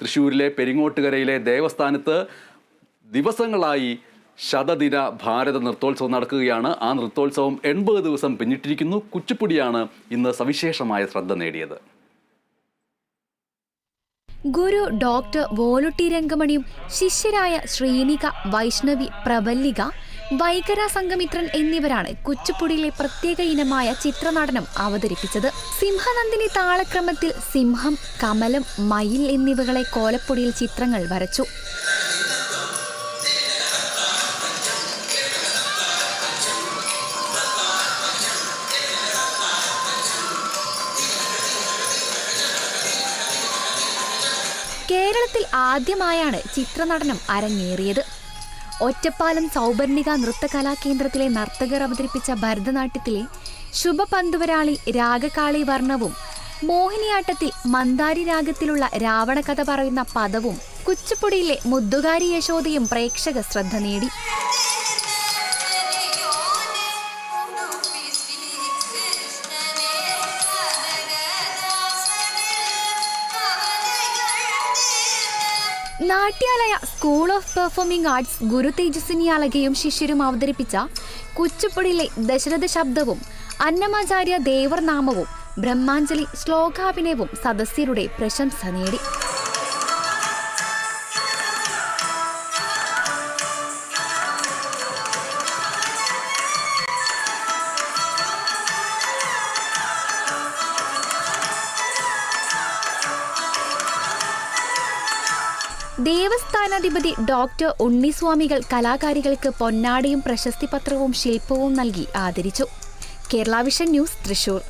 തൃശ്ശൂരിലെ പെരിങ്ങോട്ടുകരയിലെ ദേവസ്ഥാനത്ത് ദിവസങ്ങളായി ശതദിന ഭാരത നൃത്തോത്സവം നടക്കുകയാണ്. ആ നൃത്തോത്സവം എൺപത് ദിവസം പിന്നിട്ടിരിക്കുന്നു. കുച്ചിപ്പുടിയാണ് ഇന്ന് സവിശേഷമായ ശ്രദ്ധ നേടിയത്. ഗുരു ഡോക്ടർ വോലുട്ടി രംഗമണിയും ശിഷ്യരായ ശ്രീനിക വൈഷ്ണവി പ്രബല്ലിക വൈകര സംഘമിത്രൻ എന്നിവരാണ് കുച്ചുപ്പുടിയിലെ പ്രത്യേക ഇനമായ ചിത്രനടനം അവതരിപ്പിച്ചത്. സിംഹനന്ദിനി താളക്രമത്തിൽ സിംഹം കമലം മയിൽ എന്നിവകളെ കോലപ്പൊടിയിൽ ചിത്രങ്ങൾ വരച്ചു. കേരളത്തിൽ ആദ്യമായാണ് ചിത്രനടനം അരങ്ങേറിയത്. ഒറ്റപ്പാലം സൗപർണിക നൃത്തകലാകേന്ദ്രത്തിലെ നർത്തകർ അവതരിപ്പിച്ച ഭരതനാട്യത്തിലെ ശുഭപന്തുവരാളി രാഗകാളി വർണവും മോഹിനിയാട്ടത്തിൽ മന്ദാരി രാഗത്തിലുള്ള രാവണകഥ പറയുന്ന പദവും കുച്ചുപ്പുടിയിലെ മുദ്ദുകാരി യശോദയും പ്രേക്ഷക ശ്രദ്ധ നേടി. Natyalaya school of performing arts Guru Tejaswini അളകയും ശിഷ്യരും അവതരിപ്പിച്ച കുച്ചുപ്പുടിയിലെ ദശരഥ ശബ്ദവും അന്നമാചാര്യ ദേവർനാമവും ബ്രഹ്മാഞ്ജലി ശ്ലോകാഭിനയവും സദസ്യരുടെ പ്രശംസ നേടി. ദേവസ്ഥാനാധിപതി ഡോക്ടർ ഉണ്ണിസ്വാമികൾ കലാകാരികൾക്ക് പൊന്നാടിയും പ്രശസ്തിപത്രവും ശില്പവും നൽകി ആദരിച്ചു. Kerala vision news Thrissur.